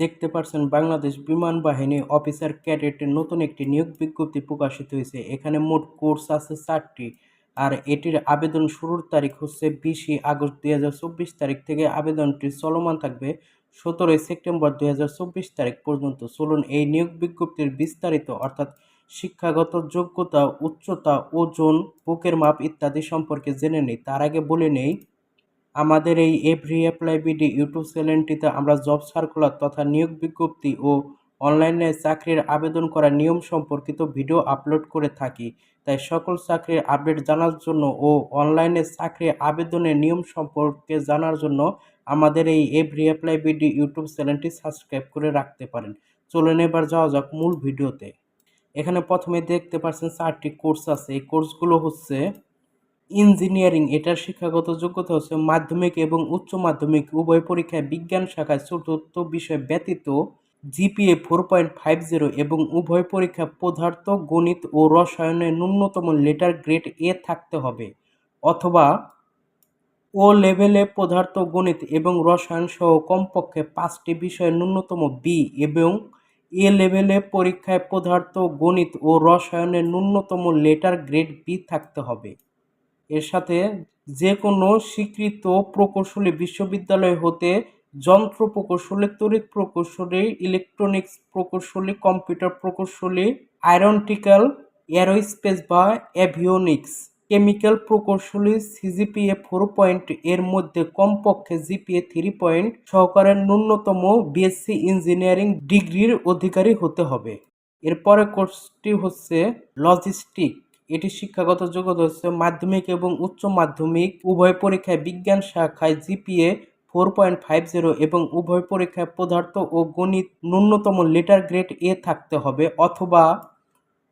দেখতে পারছেন বাংলাদেশ বিমান বাহিনী অফিসার ক্যাডেটের নতুন একটি নিয়োগ বিজ্ঞপ্তি প্রকাশিত হয়েছে। এখানে মোট কোর্স আছে চারটি আর এটির আবেদন শুরুর তারিখ হচ্ছে বিশে আগস্ট দুই হাজার চব্বিশ তারিখ থেকে আবেদনটি চলমান থাকবে সতেরোই সেপ্টেম্বর দুই হাজার চব্বিশ তারিখ পর্যন্ত। চলুন এই নিয়োগ বিজ্ঞপ্তির বিস্তারিত অর্থাৎ শিক্ষাগত যোগ্যতা, উচ্চতা, ওজন, বুকের মাপ ইত্যাদি সম্পর্কে জেনে নেই। তার আগে বলে নেই আমাদের এই এভরি অ্যাপ্লাই বিডি ইউটিউব চ্যানেলটিতে আমরা জব সার্কুলার তথা নিয়োগ বিজ্ঞপ্তি ও অনলাইনে চাকরির আবেদন করার নিয়ম সম্পর্কিত ভিডিও আপলোড করে থাকি। তাই সকল চাকরির আপডেট জানার জন্য ও অনলাইনে চাকরি আবেদনের নিয়ম সম্পর্কে জানার জন্য আমাদের এই এভরি অ্যাপ্লাই বিডি ইউটিউব চ্যানেলটি সাবস্ক্রাইব করে রাখতে পারেন। চলুন এবার যাওয়া যাক মূল ভিডিওতে। এখানে প্রথমে দেখতে পাচ্ছেন চারটি কোর্স আছে। এই কোর্সগুলো হচ্ছে ইঞ্জিনিয়ারিং, এটার শিক্ষাগত যোগ্যতা হচ্ছে মাধ্যমিক এবং উচ্চ মাধ্যমিক। উভয় পরীক্ষায় বিজ্ঞান শাখায় চতুর্থ বিষয় ব্যতীত GPA four point five zero এবং উভয় পরীক্ষা পদার্থ, গণিত ও রসায়নে ন্যূনতম লেটার গ্রেড এ থাকতে হবে অথবা ও লেভেলে পদার্থ, গণিত এবং রসায়ন সহ কমপক্ষে পাঁচটি বিষয়ে ন্যূনতম বি এবং এ লেভেলে পরীক্ষায় পদার্থ, গণিত ও রসায়নের ন্যূনতম লেটার গ্রেড বি থাকতে হবে। এর সাথে যে কোনো স্বীকৃত প্রকৌশলী বিশ্ববিদ্যালয় হতে যন্ত্র প্রকৌশলী, তড়িৎ প্রকৌশলী ইলেকট্রনিক্স প্রকৌশলী কম্পিউটার প্রকৌশলী আয়রনটিক্যাল এরোস্পেস বা অ্যাভিওনিক্স কেমিক্যাল প্রকৌশলী সিজিপিএ ফোর পয়েন্ট এর মধ্যে কমপক্ষে জিপিএ থ্রি পয়েন্ট সহকারে ন্যূনতম বিএসসি ইঞ্জিনিয়ারিং ডিগ্রির অধিকারী হতে হবে। এরপরে কোর্সটি হচ্ছে লজিস্টিক এটি শিক্ষাগত যোগ্যতা হচ্ছে মাধ্যমিক এবং উচ্চ মাধ্যমিক। উভয় পরীক্ষায় বিজ্ঞান শাখায় GPA four point five zero এবং উভয় পরীক্ষায় পদার্থ ও গণিত ন্যূনতম লেটার গ্রেড এ থাকতে হবে অথবা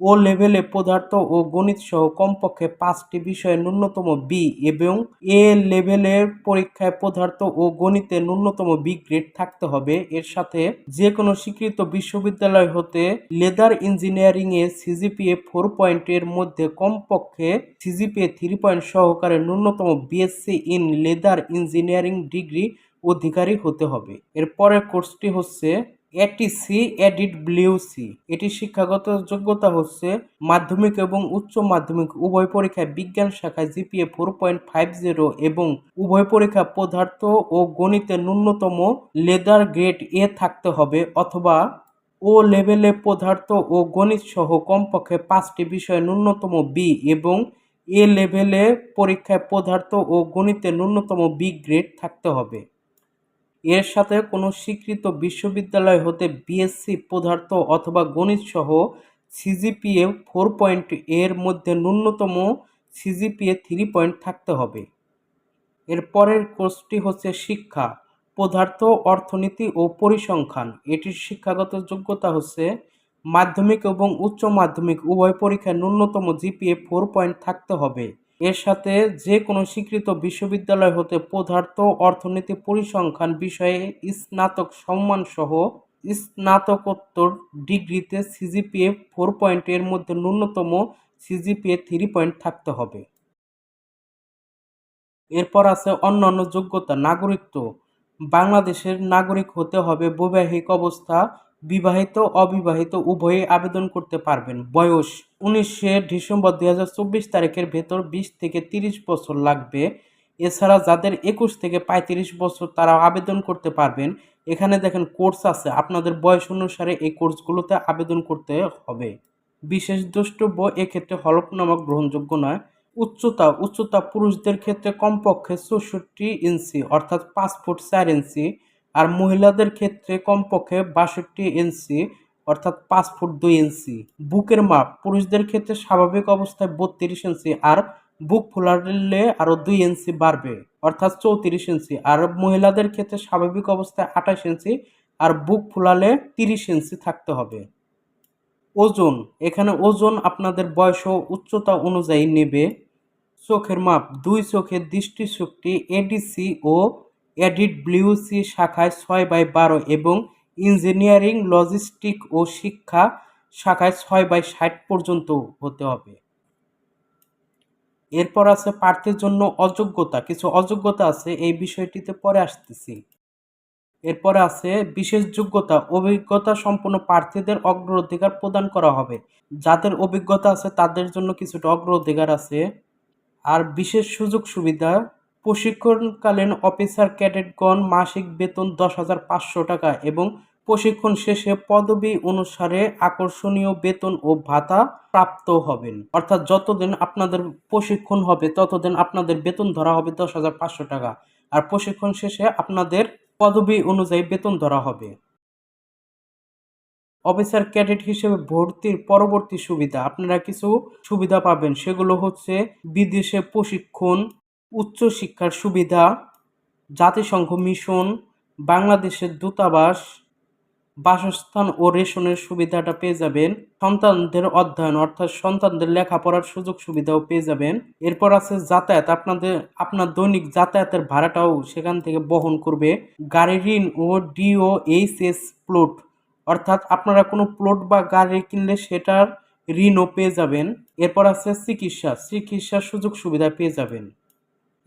ও লেভেলে পদার্থ ও গণিত সহ কমপক্ষে পাঁচটি বিষয়ে ন্যূনতম বি এবং এ লেভেলের পরীক্ষায় পদার্থ ও গণিতে ন্যূনতম বি গ্রেড থাকতে হবে। এর সাথে যে কোনো স্বীকৃত বিশ্ববিদ্যালয় হতে লেদার ইঞ্জিনিয়ারিং এ সিজিপিএ ফোর পয়েন্টের মধ্যে কমপক্ষে সিজিপিএ থ্রি পয়েন্ট সহকারে ন্যূনতম BSc in leather engineering degree অধিকারী হতে হবে। এর পরের কোর্সটি হচ্ছে এটিসি এডিট ব্লিউসি এটি শিক্ষাগত যোগ্যতা হচ্ছে মাধ্যমিক এবং উচ্চ মাধ্যমিক। উভয় পরীক্ষায় বিজ্ঞান শাখায় GPA four point five zero এবং উভয় পরীক্ষা পদার্থ ও গণিতে ন্যূনতম লেদার গ্রেড এ থাকতে হবে অথবা ও লেভেলে পদার্থ ও গণিত সহ কমপক্ষে পাঁচটি বিষয়ে ন্যূনতম বি এবং এ লেভেলে পরীক্ষায় পদার্থ ও গণিতে ন্যূনতম বি গ্রেড থাকতে হবে। এর সাথে কোনো স্বীকৃত বিশ্ববিদ্যালয় হতে বিএসসি পদার্থ অথবা গণিত সহ সিজিপিএ ফোর পয়েন্ট এর মধ্যে ন্যূনতম সিজিপিএ থ্রি পয়েন্ট থাকতে হবে। এর পরের কোর্সটি হচ্ছে শিক্ষা, পদার্থ, অর্থনীতি ও পরিসংখ্যান। এটির শিক্ষাগত যোগ্যতা হচ্ছে মাধ্যমিক এবং উচ্চ মাধ্যমিক, উভয় পরীক্ষায় ন্যূনতম জিপিএ ফোর পয়েন্ট থাকতে হবে। এর সাথে যে কোনো স্বীকৃত বিশ্ববিদ্যালয় হতে পদার্থ অর্থনীতি পরিসংখ্যান বিষয়ে স্নাতক সম্মানসহ স্নাতকোত্তর ডিগ্রিতে সিজিপিএ ফোর পয়েন্টের মধ্যে ন্যূনতম সিজিপিএ থ্রি পয়েন্ট থাকতে হবে। এরপর আছে অন্যান্য যোগ্যতা, নাগরিকত্ব। বাংলাদেশের নাগরিক হতে হবে বৈবাহিক অবস্থা বিবাহিত অবিবাহিত উভয়ে আবেদন করতে পারবেন। বয়স উনিশে ডিসেম্বর দুই হাজার চব্বিশ তারিখের ভেতর বিশ থেকে তিরিশ বছর লাগবে। এছাড়া যাদের একুশ থেকে পঁয়ত্রিশ বছর তারা আবেদন করতে পারবেন। এখানে দেখেন কোর্স আছে, আপনাদের বয়স অনুসারে এই কোর্সগুলোতে আবেদন করতে হবে। বিশেষ দ্রষ্টব্য, এক্ষেত্রে হলফনামা গ্রহণযোগ্য নয়। উচ্চতা উচ্চতা পুরুষদের ক্ষেত্রে কমপক্ষে চৌষট্টি ইঞ্চি, অর্থাৎ পাঁচ ফুট চার ইঞ্চি। আর মহিলাদের ক্ষেত্রে কমপক্ষে বাষট্টি ইঞ্চি, অর্থাৎ পাঁচ ফুট দুই ইঞ্চি। বুকের মাপ, পুরুষদের ক্ষেত্রে স্বাভাবিক অবস্থায় বত্রিশ ইঞ্চি আর বুক ফুলালে আরও দুই ইঞ্চি বাড়বে, অর্থাৎ চৌত্রিশ ইঞ্চি। আর মহিলাদের ক্ষেত্রে স্বাভাবিক অবস্থায় আঠাশ ইঞ্চি আর বুক ফুলালে তিরিশ ইঞ্চি থাকতে হবে। ওজন, এখানে ওজন আপনাদের বয়স ও উচ্চতা অনুযায়ী নেবে। চোখের মাপ, দুই চোখের দৃষ্টিশক্তি এডিসি ও এডিট ব্লিউসি শাখায় ছয় বাই বারো এবং ইঞ্জিনিয়ারিং, লজিস্টিক ও শিক্ষা শাখায় ছয় বাই ষাট পর্যন্ত হতে হবে। এরপর আছে প্রার্থীর জন্য অযোগ্যতা। কিছু অযোগ্যতা আছে, এই বিষয়টিতে পরে আসতেছি। এরপরে আছে বিশেষ যোগ্যতা। অভিজ্ঞতা সম্পন্ন প্রার্থীদের অগ্রাধিকার প্রদান করা হবে। যাদের অভিজ্ঞতা আছে তাদের জন্য কিছুটা অগ্রাধিকার আছে। আর বিশেষ সুযোগ সুবিধা প্রশিক্ষণকালীন অফিসার ক্যাডেটগণ মাসিক বেতন দশ হাজার পাঁচশো টাকা এবং প্রশিক্ষণ শেষে পদবি অনুসারে আকর্ষণীয় বেতন ও ভাতা প্রাপ্ত হবেন। অর্থাৎ যতদিন আপনাদের প্রশিক্ষণ হবে, ততদিন আপনাদের বেতন ধরা হবে দশ হাজার পাঁচশো টাকা। আর প্রশিক্ষণ শেষে আপনাদের পদবি অনুযায়ী বেতন ধরা হবে। অফিসার ক্যাডেট হিসেবে ভর্তির পরবর্তী সুবিধা, আপনারা কিছু সুবিধা পাবেন। সেগুলো হচ্ছে বিদেশে প্রশিক্ষণ উচ্চশিক্ষার সুবিধা, জাতিসংঘ মিশন, বাংলাদেশের দূতাবাস, বাসস্থান ও রেশনের সুবিধাটা পেয়ে যাবেন। সন্তানদের অধ্যয়ন, অর্থাৎ সন্তানদের লেখাপড়ার সুযোগ সুবিধাও পেয়ে যাবেন। এরপর আছে যাতায়াত। আপনাদের, আপনার দৈনিক যাতায়াতের ভাড়াটাও সেখান থেকে বহন করবে। গাড়ি ঋণ ও ডিও এইচ এস প্লট অর্থাৎ আপনারা কোনো প্লট বা গাড়ি কিনলে সেটার ঋণও পেয়ে যাবেন। এরপর আছে চিকিৎসা। চিকিৎসার সুযোগ সুবিধা পেয়ে যাবেন।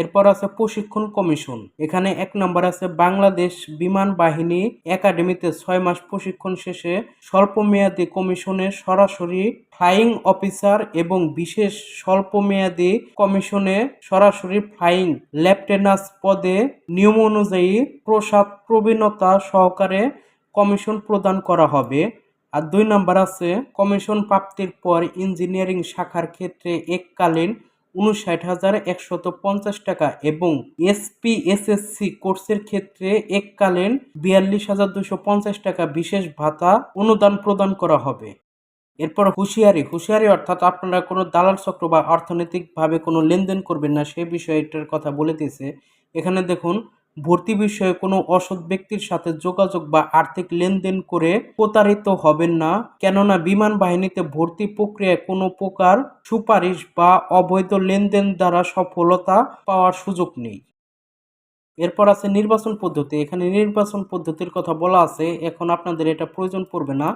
এরপর আছে প্রশিক্ষণ কমিশন। এখানে এক নম্বর আছে বাংলাদেশ বিমান বাহিনী একাডেমিতে ছয় মাস প্রশিক্ষণ শেষে স্বল্পমেয়াদী কমিশনে সরাসরি ফ্লাইং অফিসার এবং বিশেষ স্বল্পমেয়াদী কমিশনে সরাসরি ফ্লাইং লেফটেন্যান্ট পদে নিয়ম অনুযায়ী প্রসাদ প্রবীণতা সহকারে কমিশন প্রদান করা হবে। আর দুই নম্বর আছে কমিশন প্রাপ্তির পর ইঞ্জিনিয়ারিং শাখার ক্ষেত্রে এককালীন উনষাট হাজার একশত পঞ্চাশ টাকা এবং এসপি এসএসসি কোর্সের ক্ষেত্রে এককালীন বিয়াল্লিশ হাজার দুশো পঞ্চাশ টাকা বিশেষ ভাতা অনুদান প্রদান করা হবে। এরপর হুঁশিয়ারি হুঁশিয়ারি অর্থাৎ আপনারা কোনো দালাল চক্র বা অর্থনৈতিকভাবে কোনো লেনদেন করবেন না, সে বিষয়টার কথা বলে দিয়েছে এখানে দেখুন ভর্তি বিষয়ে কোনো অসৎ ব্যক্তির সাথে যোগাযোগ বা আর্থিক লেনদেন করে প্রতারিত হবেন না, কেননা বিমান বাহিনীতে ভর্তি প্রক্রিয়ায় কোনো প্রকার সুপারিশ বা অবৈধ লেনদেন দ্বারা সফলতা পাওয়ার সুযোগ নেই। এরপর আছে নির্বাচন পদ্ধতি। এখানে নির্বাচন পদ্ধতির কথা বলা আছে। এখন আপনাদের এটা প্রয়োজন পড়বে না।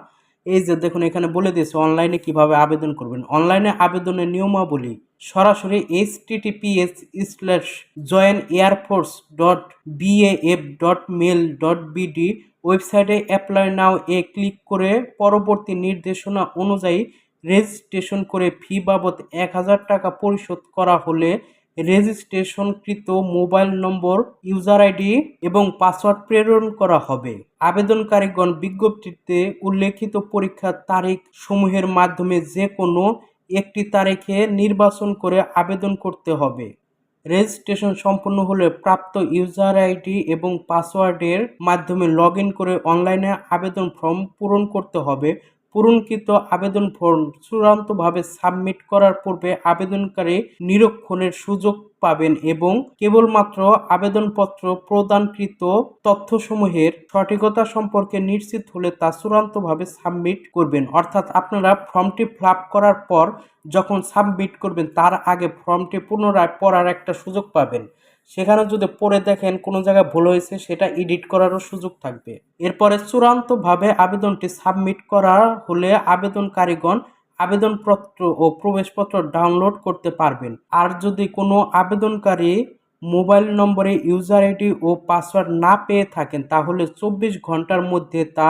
এই যে দেখুন, এখানে বলে দিয়েছে, অনলাইনে কীভাবে আবেদন করবেন? অনলাইনে আবেদনের নিয়মাবলী সরাসরি https slash join air force dot BAF dot mail dot BD ওয়েবসাইটে অ্যাপ্লাই নাও এ ক্লিক করে পরবর্তী নির্দেশনা অনুযায়ী রেজিস্ট্রেশন করে ফি বাবদ এক হাজার টাকা পরিশোধ করা হলে রেজিস্ট্রেশনকৃত মোবাইল নম্বর ইউজার আইডি এবং পাসওয়ার্ড প্রেরণ করা হবে। আবেদনকারীগণ বিজ্ঞপ্তিতে উল্লেখিত পরীক্ষার তারিখ সমূহের মাধ্যমে যে কোনো একটি তারিখে নির্বাচন করে আবেদন করতে হবে। রেজিস্ট্রেশন সম্পন্ন হলে প্রাপ্ত ইউজার আইডি এবং পাসওয়ার্ডের মাধ্যমে লগ করে অনলাইনে আবেদন ফর্ম পূরণ করতে হবে। পূরণকৃত আবেদন ফর্ম চূড়ান্তভাবে সাবমিট করার পূর্বে আবেদনকারী নিরীক্ষণের সুযোগ পাবেন এবং কেবলমাত্র আবেদনপত্র প্রদানকৃত তথ্যসমূহের সঠিকতা সম্পর্কে নিশ্চিত হলে তা চূড়ান্তভাবে সাবমিট করবেন। অর্থাৎ আপনারা ফর্মটি ফিল করার পর যখন সাবমিট করবেন, তার আগে ফর্মটি পুনরায় পড়ার একটা সুযোগ পাবেন। সেখানে যদি পড়ে দেখেন কোনো জায়গায় ভুল হয়েছে, সেটা এডিট করারও সুযোগ থাকবে। এরপরে চূড়ান্তভাবে আবেদনটি সাবমিট করা হলে আবেদনকারীগণ আবেদনপত্র ও প্রবেশপত্র ডাউনলোড করতে পারবেন। আর যদি কোনো আবেদনকারী মোবাইল নম্বরে ইউজার আইডি ও পাসওয়ার্ড না পেয়ে থাকেন, তাহলে চব্বিশ ঘণ্টার মধ্যে তা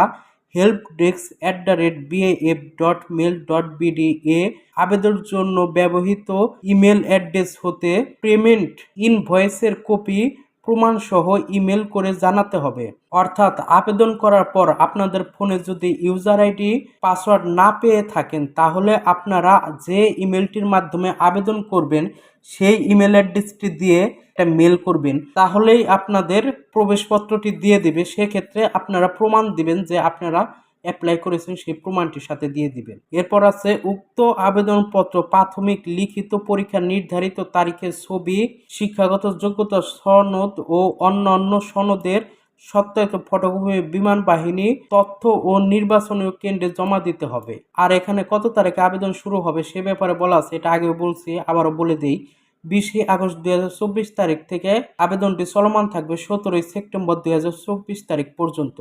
help desk at the rate BAF dot mail dot BD এ আবেদনের জন্য ব্যবহৃত ইমেল অ্যাড্রেস হতে পেমেন্ট ইনভয়েসের কপি প্রমাণসহ ইমেল করে জানাতে হবে। অর্থাৎ আবেদন করার পর আপনাদের ফোনে যদি ইউজার আইডি, পাসওয়ার্ড না পেয়ে থাকেন, তাহলে আপনারা যে ইমেলটির মাধ্যমে আবেদন করবেন, সেই ইমেল অ্যাড্রেসটি দিয়ে একটা মেল করবেন। তাহলেই আপনাদের প্রবেশপত্রটি দিয়ে দিবে। সেক্ষেত্রে আপনারা প্রমাণ দিবেন যে আপনারা অ্যাপ্লাই করেছেন সেই প্রমাণটির সাথে দিয়ে দিবেন। এরপর আছে, উক্ত আবেদনপত্র প্রাথমিক লিখিত পরীক্ষা নির্ধারিত তারিখের ছবি, শিক্ষাগত যোগ্যতা সনদ ও অন্যান্য সনদের সত্যায়িত ফটোকপি, বিমান বাহিনী, তথ্য ও নির্বাচনীয় কেন্দ্রে জমা দিতে হবে। আর এখানে কত তারিখে আবেদন শুরু হবে সে ব্যাপারে বলা আছে, এটা আগেও বলছি, আবারও বলে দিই। বিশে আগস্ট দুই হাজার চব্বিশ তারিখ থেকে আবেদনটি চলমান থাকবে সতেরোই সেপ্টেম্বর দুই হাজার চব্বিশ তারিখ পর্যন্ত।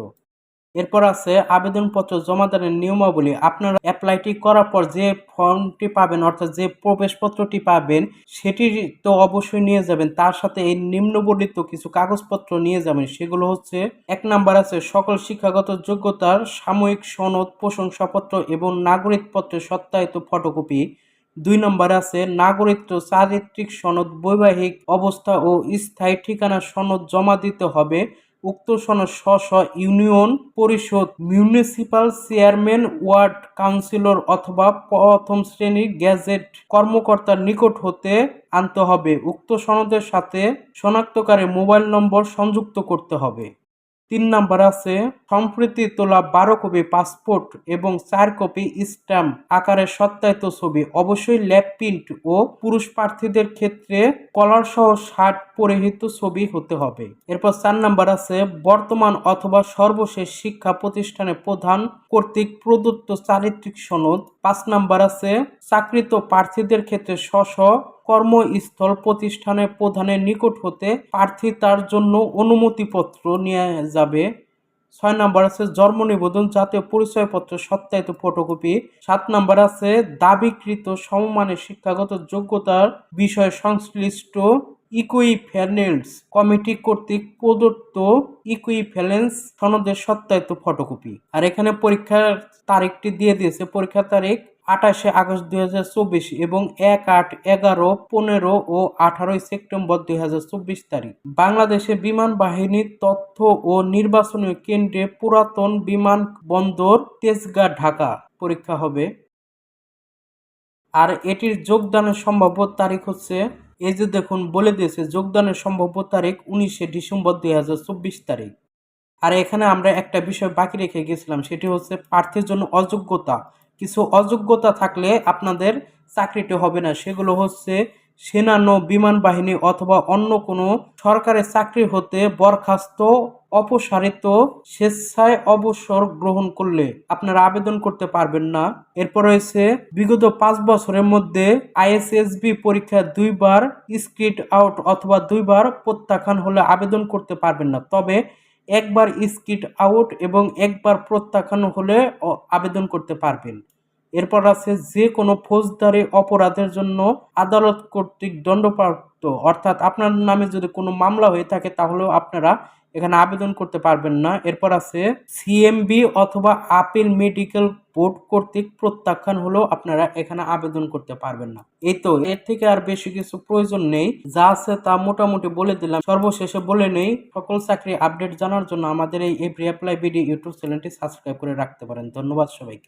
এরপর আছে আবেদনপত্র জমাদানের নিয়মাবলী। আপনারা অ্যাপ্লাইটি করার পর যে ফর্মটি পাবেন, অর্থাৎ যে প্রবেশপত্রটি পাবেন, সেটি তো অবশ্যই নিয়ে যাবেন। তার সাথে এই নিম্নবর্ণিত কিছু কাগজপত্র নিয়ে যাবেন। সেগুলো হচ্ছে, এক নাম্বার আছে, সকল শিক্ষাগত যোগ্যতার সাময়িক সনদ, প্রশংসাপত্র এবং নাগরিকপত্রের সত্যায়িত ফটোকপি দুই নম্বর আছে, নাগরিকত্ব চারিত্রিক সনদ, বৈবাহিক অবস্থা ও স্থায়ী ঠিকানা সনদ জমা দিতে হবে। উক্ত সনদ স্ব স্ব ইউনিয়ন পরিষদ মিউনিসিপাল চেয়ারম্যান, ওয়ার্ড কাউন্সিলর অথবা প্রথম শ্রেণির গ্যাজেট কর্মকর্তার নিকট হতে আনতে হবে। উক্ত সনদের সাথে শনাক্তকারী মোবাইল নম্বর সংযুক্ত করতে হবে। তিন নাম্বার আছে, সম্প্রতি তোলা বারো কপি পাসপোর্ট এবং চার কপি স্ট্যাম্প আকারে সত্যায়িত ছবি, অবশ্যই ল্যাব প্রিন্ট ও পুরুষ প্রার্থীদের ক্ষেত্রে কলার সহ শার্ট পরিহিত ছবি হতে হবে। এরপর চার নাম্বার আছে, বর্তমান অথবা সর্বশেষ শিক্ষা প্রতিষ্ঠানে প্রধান কর্তৃক প্রদত্ত চারিত্রিক সনদ। পাঁচ নাম্বার আছে, চাকরিত প্রার্থীদের ক্ষেত্রে স্ব কর্মস্থল প্রতিষ্ঠানের প্রধানের নিকট হতে প্রার্থী তার জন্য অনুমতিপত্র নিয়ে যাবে। ছয় নাম্বার আছে, জন্ম নিবন্ধন, জাতীয় পরিচয়পত্র, সত্যায়িত ফটোকপি। সাত নাম্বার আছে, দাবিকৃত সমমানের শিক্ষাগত যোগ্যতার বিষয় সংশ্লিষ্ট ইকুইফ্যালেন্স কমিটি কর্তৃক প্রদত্ত ইকুইফ্যালেন্স সনদের সত্যায়িত ফটোকপি। আর এখানে পরীক্ষার তারিখটি দিয়ে দিয়েছে। পরীক্ষার তারিখ আঠাশে আগস্ট দুই হাজার চব্বিশ এবং এক আট এগারো পনেরো ও আঠারোই সেপ্টেম্বর দুই হাজার চব্বিশ তারিখ। বাংলাদেশে বিমান বাহিনীর তথ্য ও নির্বাচনী কেন্দ্রে পুরাতন বিমানবন্দর তেজগাঁ, ঢাকা। পরীক্ষা হবে। আর এটির যোগদানের সম্ভাব্য তারিখ হচ্ছে, এই যে দেখুন, বলে দিয়েছে, যোগদানের সম্ভাব্য তারিখ উনিশে ডিসেম্বর দুই তারিখ। আর এখানে আমরা একটা বিষয় বাকি রেখে গেছিলাম, সেটি হচ্ছে প্রার্থীর জন্য অযোগ্যতা। কিছু অযোগ্যতা থাকলে আপনাদের চাকরিটি হবে না। সেগুলো হচ্ছে সেনানো বিমান বাহিনী অথবা অন্য কোনো সরকারের চাকরি হতে বরখাস্ত, অপসারিত, স্বেচ্ছায় অবসর গ্রহণ করলে আপনারা আবেদন করতে পারবেন না। এরপর রয়েছে বিগত পাঁচ বছরের মধ্যে আইএসএসবি পরীক্ষা দুইবার স্ক্রিট আউট অথবা দুইবার প্রত্যাখ্যান হলে আবেদন করতে পারবেন না। তবে একবার স্কিট আউট এবং একবার প্রত্যাখ্যান হলে আবেদন করতে পারবেন। এরপর আছে যে কোনো ফৌজদারি অপরাধের জন্য আদালত কর্তৃক দণ্ডপ্রাপ্ত। অর্থাৎ আপনার নামে যদি কোনো মামলা হয়ে থাকে, তাহলেও আপনারা এখানে আবেদন করতে পারবেন না। এরপর আছে সিএমবি অথবা আপিল মেডিকেল বোর্ড কর্তৃক প্রত্যাখ্যান হলেও আপনারা এখানে আবেদন করতে পারবেন না। এই তো, এর থেকে আর বেশি কিছু প্রয়োজন নেই। যা আছে তা মোটামুটি বলে দিলাম। সর্বশেষে বলে নেই, সকল চাকরি আপডেট জানার জন্য আমাদের এই এভরি অ্যাপ্লাই বিডি ইউটিউব চ্যানেলটি সাবস্ক্রাইব করে রাখতে পারেন। ধন্যবাদ সবাইকে।